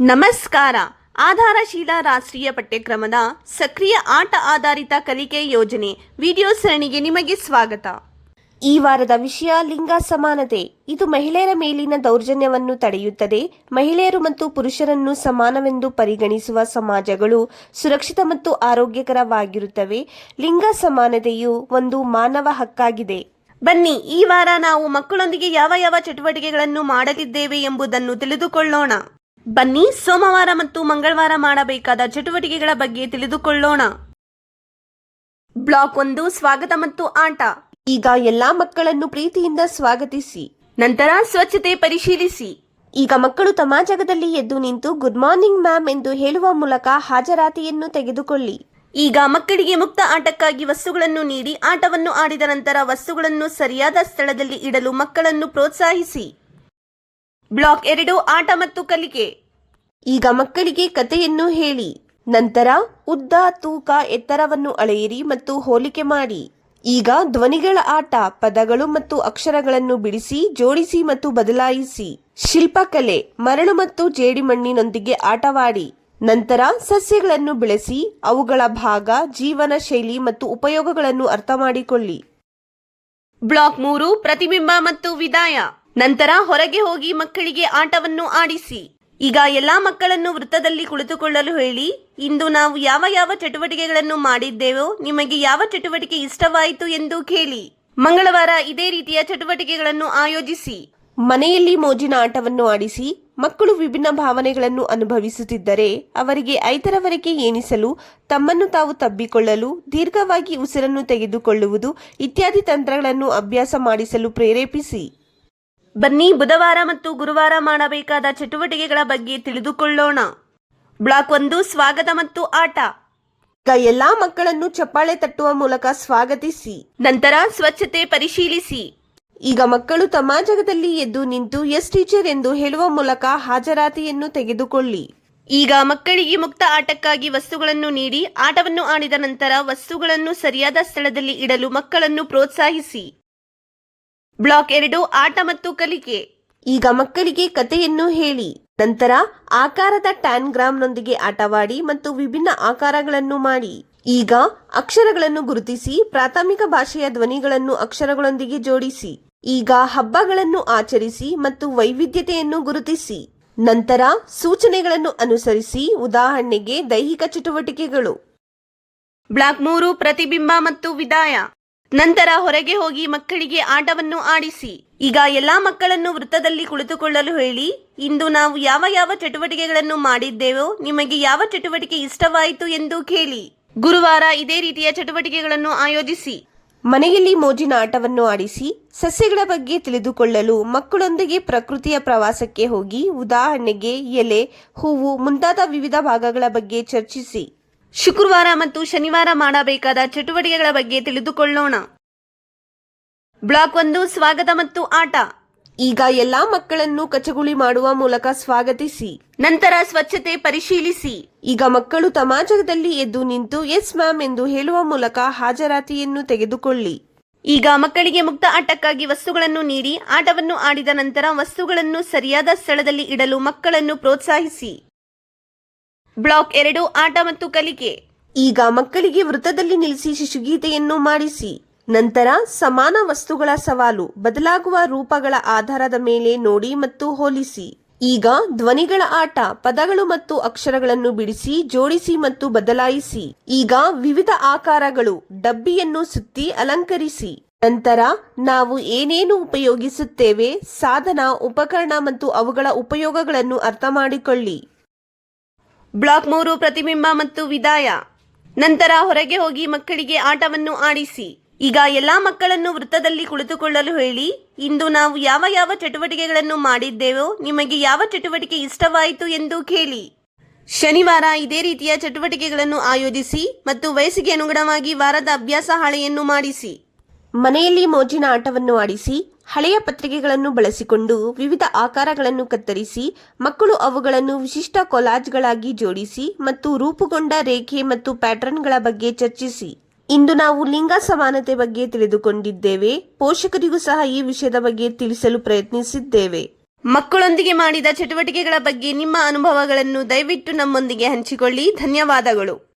ನಮಸ್ಕಾರ. ಆಧಾರಶೀಲ ರಾಷ್ಟ್ರೀಯ ಪಠ್ಯಕ್ರಮದ ಸಕ್ರಿಯ ಆಟ ಆಧಾರಿತ ಕಲಿಕೆ ಯೋಜನೆ ವಿಡಿಯೋ ಸರಣಿಗೆ ನಿಮಗೆ ಸ್ವಾಗತ. ಈ ವಾರದ ವಿಷಯ ಲಿಂಗ ಸಮಾನತೆ. ಇದು ಮಹಿಳೆಯರ ಮೇಲಿನ ದೌರ್ಜನ್ಯವನ್ನು ತಡೆಯುತ್ತದೆ. ಮಹಿಳೆಯರು ಮತ್ತು ಪುರುಷರನ್ನು ಸಮಾನವೆಂದು ಪರಿಗಣಿಸುವ ಸಮಾಜಗಳು ಸುರಕ್ಷಿತ ಮತ್ತು ಆರೋಗ್ಯಕರವಾಗಿರುತ್ತವೆ. ಲಿಂಗ ಸಮಾನತೆಯು ಒಂದು ಮಾನವ ಹಕ್ಕಾಗಿದೆ. ಬನ್ನಿ, ಈ ವಾರ ನಾವು ಮಕ್ಕಳೊಂದಿಗೆ ಯಾವ ಯಾವ ಚಟುವಟಿಕೆಗಳನ್ನು ಮಾಡಲಿದ್ದೇವೆ ಎಂಬುದನ್ನು ತಿಳಿದುಕೊಳ್ಳೋಣ. ಬನ್ನಿ ಸೋಮವಾರ ಮತ್ತು ಮಂಗಳವಾರ ಮಾಡಬೇಕಾದ ಚಟುವಟಿಕೆಗಳ ಬಗ್ಗೆ ತಿಳಿದುಕೊಳ್ಳೋಣ. ಬ್ಲಾಕ್ ಒಂದು, ಸ್ವಾಗತ ಮತ್ತು ಆಟ. ಈಗ ಎಲ್ಲಾ ಮಕ್ಕಳನ್ನು ಪ್ರೀತಿಯಿಂದ ಸ್ವಾಗತಿಸಿ. ನಂತರ ಸ್ವಚ್ಛತೆ ಪರಿಶೀಲಿಸಿ. ಈಗ ಮಕ್ಕಳು ತಮ್ಮ ಜಾಗದಲ್ಲಿ ಎದ್ದು ನಿಂತು ಗುಡ್ ಮಾರ್ನಿಂಗ್ ಮ್ಯಾಮ್ ಎಂದು ಹೇಳುವ ಮೂಲಕ ಹಾಜರಾತಿಯನ್ನು ತೆಗೆದುಕೊಳ್ಳಿ. ಈಗ ಮಕ್ಕಳಿಗೆ ಮುಕ್ತ ಆಟಕ್ಕಾಗಿ ವಸ್ತುಗಳನ್ನು ನೀಡಿ ಆಟವನ್ನು ಆಡಿದ ನಂತರ ವಸ್ತುಗಳನ್ನು ಸರಿಯಾದ ಸ್ಥಳದಲ್ಲಿ ಇಡಲು ಮಕ್ಕಳನ್ನು ಪ್ರೋತ್ಸಾಹಿಸಿ. ಬ್ಲಾಕ್ ಎರಡು, ಆಟ ಮತ್ತು ಕಲಿಕೆ. ಈಗ ಮಕ್ಕಳಿಗೆ ಕಥೆಯನ್ನು ಹೇಳಿ. ನಂತರ ಉದ್ದ ತೂಕ ಎತ್ತರವನ್ನು ಅಳೆಯಿರಿ ಮತ್ತು ಹೋಲಿಕೆ ಮಾಡಿ. ಈಗ ಧ್ವನಿಗಳ ಆಟ, ಪದಗಳು ಮತ್ತು ಅಕ್ಷರಗಳನ್ನು ಬಿಡಿಸಿ, ಜೋಡಿಸಿ ಮತ್ತು ಬದಲಾಯಿಸಿ. ಶಿಲ್ಪಕಲೆ, ಮರಳು ಮತ್ತು ಜೇಡಿಮಣ್ಣಿನೊಂದಿಗೆ ಆಟವಾಡಿ. ನಂತರ ಸಸ್ಯಗಳನ್ನು ಬೆಳೆಸಿ, ಅವುಗಳ ಭಾಗ, ಜೀವನ ಶೈಲಿ ಮತ್ತು ಉಪಯೋಗಗಳನ್ನು ಅರ್ಥ ಮಾಡಿಕೊಳ್ಳಿ. ಬ್ಲಾಕ್ ಮೂರು, ಪ್ರತಿಬಿಂಬ ಮತ್ತು ವಿದಾಯ. ನಂತರ ಹೊರಗೆ ಹೋಗಿ ಮಕ್ಕಳಿಗೆ ಆಟವನ್ನು ಆಡಿಸಿ. ಈಗ ಎಲ್ಲಾ ಮಕ್ಕಳನ್ನು ವೃತ್ತದಲ್ಲಿ ಕುಳಿತುಕೊಳ್ಳಲು ಹೇಳಿ, ಇಂದು ನಾವು ಯಾವ ಯಾವ ಚಟುವಟಿಕೆಗಳನ್ನು ಮಾಡಿದ್ದೇವೋ ನಿಮಗೆ ಯಾವ ಚಟುವಟಿಕೆ ಇಷ್ಟವಾಯಿತು ಎಂದು ಕೇಳಿ. ಮಂಗಳವಾರ ಇದೇ ರೀತಿಯ ಚಟುವಟಿಕೆಗಳನ್ನು ಆಯೋಜಿಸಿ. ಮನೆಯಲ್ಲಿ ಮೋಜಿನ ಆಟವನ್ನು ಆಡಿಸಿ, ಮಕ್ಕಳು ವಿಭಿನ್ನ ಭಾವನೆಗಳನ್ನು ಅನುಭವಿಸುತ್ತಿದ್ದರೆ ಅವರಿಗೆ ಐದರವರೆಗೆ ಏನಿಸಲು ತಮ್ಮನ್ನು ತಾವು ತಬ್ಬಿಕೊಳ್ಳಲು, ದೀರ್ಘವಾಗಿ ಉಸಿರನ್ನು ತೆಗೆದುಕೊಳ್ಳುವುದು ಇತ್ಯಾದಿ ತಂತ್ರಗಳನ್ನು ಅಭ್ಯಾಸ ಮಾಡಿಸಲು ಪ್ರೇರೇಪಿಸಿ. ಬನ್ನಿ ಬುಧವಾರ ಮತ್ತು ಗುರುವಾರ ಮಾಡಬೇಕಾದ ಚಟುವಟಿಕೆಗಳ ಬಗ್ಗೆ ತಿಳಿದುಕೊಳ್ಳೋಣ. ಬ್ಲಾಕ್ ಒಂದು ಸ್ವಾಗತ ಮತ್ತು ಆಟ. ಈಗ ಎಲ್ಲಾ ಮಕ್ಕಳನ್ನು ಚಪ್ಪಾಳೆ ತಟ್ಟುವ ಮೂಲಕ ಸ್ವಾಗತಿಸಿ. ನಂತರ ಸ್ವಚ್ಛತೆ ಪರಿಶೀಲಿಸಿ. ಈಗ ಮಕ್ಕಳು ತಮ್ಮ ಜಾಗದಲ್ಲಿ ಎದ್ದು ನಿಂತು ಎಸ್ ಟೀಚರ್ ಎಂದು ಹೇಳುವ ಮೂಲಕ ಹಾಜರಾತಿಯನ್ನು ತೆಗೆದುಕೊಳ್ಳಿ. ಈಗ ಮಕ್ಕಳಿಗೆ ಮುಕ್ತ ಆಟಕ್ಕಾಗಿ ವಸ್ತುಗಳನ್ನು ನೀಡಿ ಆಟವನ್ನು ಆಡಿದ ನಂತರ ವಸ್ತುಗಳನ್ನು ಸರಿಯಾದ ಸ್ಥಳದಲ್ಲಿ ಇಡಲು ಮಕ್ಕಳನ್ನು ಪ್ರೋತ್ಸಾಹಿಸಿ. ಬ್ಲಾಕ್ ಎರಡು ಆಟ ಮತ್ತು ಕಲಿಕೆ. ಈಗ ಮಕ್ಕಳಿಗೆ ಕಥೆಯನ್ನು ಹೇಳಿ. ನಂತರ ಆಕಾರದ ಟ್ಯಾನ್ಗ್ರಾಮ್ನೊಂದಿಗೆ ಆಟವಾಡಿ ಮತ್ತು ವಿಭಿನ್ನ ಆಕಾರಗಳನ್ನು ಮಾಡಿ. ಈಗ ಅಕ್ಷರಗಳನ್ನು ಗುರುತಿಸಿ ಪ್ರಾಥಮಿಕ ಭಾಷೆಯ ಧ್ವನಿಗಳನ್ನು ಅಕ್ಷರಗಳೊಂದಿಗೆ ಜೋಡಿಸಿ. ಈಗ ಹಬ್ಬಗಳನ್ನು ಆಚರಿಸಿ ಮತ್ತು ವೈವಿಧ್ಯತೆಯನ್ನು ಗುರುತಿಸಿ. ನಂತರ ಸೂಚನೆಗಳನ್ನು ಅನುಸರಿಸಿ ಉದಾಹರಣೆಗೆ ದೈಹಿಕ ಚಟುವಟಿಕೆಗಳು. ಬ್ಲಾಕ್ ಮೂರು ಪ್ರತಿಬಿಂಬ ಮತ್ತು ವಿದಾಯ. ನಂತರ ಹೊರಗೆ ಹೋಗಿ ಮಕ್ಕಳಿಗೆ ಆಟವನ್ನು ಆಡಿಸಿ. ಈಗ ಎಲ್ಲಾ ಮಕ್ಕಳನ್ನು ವೃತ್ತದಲ್ಲಿ ಕುಳಿತುಕೊಳ್ಳಲು ಹೇಳಿ, ಇಂದು ನಾವು ಯಾವ ಯಾವ ಚಟುವಟಿಕೆಗಳನ್ನು ಮಾಡಿದ್ದೇವೋ, ನಿಮಗೆ ಯಾವ ಚಟುವಟಿಕೆ ಇಷ್ಟವಾಯಿತು ಎಂದು ಕೇಳಿ. ಗುರುವಾರ ಇದೇ ರೀತಿಯ ಚಟುವಟಿಕೆಗಳನ್ನು ಆಯೋಜಿಸಿ. ಮನೆಯಲ್ಲಿ ಮೋಜಿನ ಆಟವನ್ನು ಆಡಿಸಿ, ಸಸ್ಯಗಳ ಬಗ್ಗೆ ತಿಳಿದುಕೊಳ್ಳಲು ಮಕ್ಕಳೊಂದಿಗೆ ಪ್ರಕೃತಿಯ ಪ್ರವಾಸಕ್ಕೆ ಹೋಗಿ, ಉದಾಹರಣೆಗೆ ಎಲೆ, ಹೂವು ಮುಂತಾದ ವಿವಿಧ ಭಾಗಗಳ ಬಗ್ಗೆ ಚರ್ಚಿಸಿ. ಶುಕ್ರವಾರ ಮತ್ತು ಶನಿವಾರ ಮಾಡಬೇಕಾದ ಚಟುವಟಿಕೆಗಳ ಬಗ್ಗೆ ತಿಳಿದುಕೊಳ್ಳೋಣ. ಬ್ಲಾಕ್ ಒಂದು ಸ್ವಾಗತ ಮತ್ತು ಆಟ. ಈಗ ಎಲ್ಲಾ ಮಕ್ಕಳನ್ನು ಕಚಗುಳಿ ಮಾಡುವ ಮೂಲಕ ಸ್ವಾಗತಿಸಿ. ನಂತರ ಸ್ವಚ್ಛತೆ ಪರಿಶೀಲಿಸಿ. ಈಗ ಮಕ್ಕಳು ಸಮಾಜದಲ್ಲಿ ಎದ್ದು ನಿಂತು ಎಸ್ ಮ್ಯಾಮ್ ಎಂದು ಹೇಳುವ ಮೂಲಕ ಹಾಜರಾತಿಯನ್ನು ತೆಗೆದುಕೊಳ್ಳಿ. ಈಗ ಮಕ್ಕಳಿಗೆ ಮುಕ್ತ ಆಟಕ್ಕಾಗಿ ವಸ್ತುಗಳನ್ನು ನೀಡಿ ಆಟವನ್ನು ಆಡಿದ ನಂತರ ವಸ್ತುಗಳನ್ನು ಸರಿಯಾದ ಸ್ಥಳದಲ್ಲಿ ಇಡಲು ಮಕ್ಕಳನ್ನು ಪ್ರೋತ್ಸಾಹಿಸಿ. ಬ್ಲಾಕ್ ಎರಡು ಆಟ ಮತ್ತು ಕಲಿಕೆ. ಈಗ ಮಕ್ಕಳಿಗೆ ವೃತ್ತದಲ್ಲಿ ನಿಲ್ಲಿಸಿ ಶಿಶುಗೀತೆಯನ್ನು ಮಾಡಿಸಿ. ನಂತರ ಸಮಾನ ವಸ್ತುಗಳ ಸವಾಲು ಬದಲಾಗುವ ರೂಪಗಳ ಆಧಾರದ ಮೇಲೆ ನೋಡಿ ಮತ್ತು ಹೋಲಿಸಿ. ಈಗ ಧ್ವನಿಗಳ ಆಟ, ಪದಗಳು ಮತ್ತು ಅಕ್ಷರಗಳನ್ನು ಬಿಡಿಸಿ, ಜೋಡಿಸಿ ಮತ್ತು ಬದಲಾಯಿಸಿ. ಈಗ ವಿವಿಧ ಆಕಾರಗಳು, ಡಬ್ಬಿಯನ್ನು ಸುತ್ತಿ ಅಲಂಕರಿಸಿ. ನಂತರ ನಾವು ಏನೇನು ಉಪಯೋಗಿಸುತ್ತೇವೆ, ಸಾಧನ, ಉಪಕರಣ ಮತ್ತು ಅವುಗಳ ಉಪಯೋಗಗಳನ್ನು ಅರ್ಥ ಮಾಡಿಕೊಳ್ಳಿ. ಬ್ಲಾಕ್ ಮೂರು ಪ್ರತಿಬಿಂಬ ಮತ್ತು ವಿದಾಯ. ನಂತರ ಹೊರಗೆ ಹೋಗಿ ಮಕ್ಕಳಿಗೆ ಆಟವನ್ನು ಆಡಿಸಿ. ಈಗ ಎಲ್ಲಾ ಮಕ್ಕಳನ್ನು ವೃತ್ತದಲ್ಲಿ ಕುಳಿತುಕೊಳ್ಳಲು ಹೇಳಿ, ಇಂದು ನಾವು ಯಾವ ಯಾವ ಚಟುವಟಿಕೆಗಳನ್ನು ಮಾಡಿದ್ದೇವೋ, ನಿಮಗೆ ಯಾವ ಚಟುವಟಿಕೆ ಇಷ್ಟವಾಯಿತು ಎಂದು ಕೇಳಿ. ಶನಿವಾರ ಇದೇ ರೀತಿಯ ಚಟುವಟಿಕೆಗಳನ್ನು ಆಯೋಜಿಸಿ ಮತ್ತು ವಯಸ್ಸಿಗೆ ಅನುಗುಣವಾಗಿ ವಾರದ ಅಭ್ಯಾಸ ಹಾಳೆಯನ್ನು ಮಾಡಿಸಿ. ಮನೆಯಲ್ಲಿ ಮೋಜಿನ ಆಟವನ್ನು ಆಡಿಸಿ ಹಳೆಯ ಪತ್ರಿಕೆಗಳನ್ನು ಬಳಸಿಕೊಂಡು ವಿವಿಧ ಆಕಾರಗಳನ್ನು ಕತ್ತರಿಸಿ, ಮಕ್ಕಳು ಅವುಗಳನ್ನು ವಿಶಿಷ್ಟ ಕೊಲಾಜ್ಗಳಾಗಿ ಜೋಡಿಸಿ ಮತ್ತು ರೂಪುಗೊಂಡ ರೇಖೆ ಮತ್ತು ಪ್ಯಾಟರ್ನ್ಗಳ ಬಗ್ಗೆ ಚರ್ಚಿಸಿ. ಇಂದು ನಾವು ಲಿಂಗ ಸಮಾನತೆ ಬಗ್ಗೆ ತಿಳಿದುಕೊಂಡಿದ್ದೇವೆ. ಪೋಷಕರಿಗೂ ಸಹ ಈ ವಿಷಯದ ಬಗ್ಗೆ ತಿಳಿಸಲು ಪ್ರಯತ್ನಿಸಿದ್ದೇವೆ. ಮಕ್ಕಳೊಂದಿಗೆ ಮಾಡಿದ ಚಟುವಟಿಕೆಗಳ ಬಗ್ಗೆ ನಿಮ್ಮ ಅನುಭವಗಳನ್ನು ದಯವಿಟ್ಟು ನಮ್ಮೊಂದಿಗೆ ಹಂಚಿಕೊಳ್ಳಿ. ಧನ್ಯವಾದಗಳು.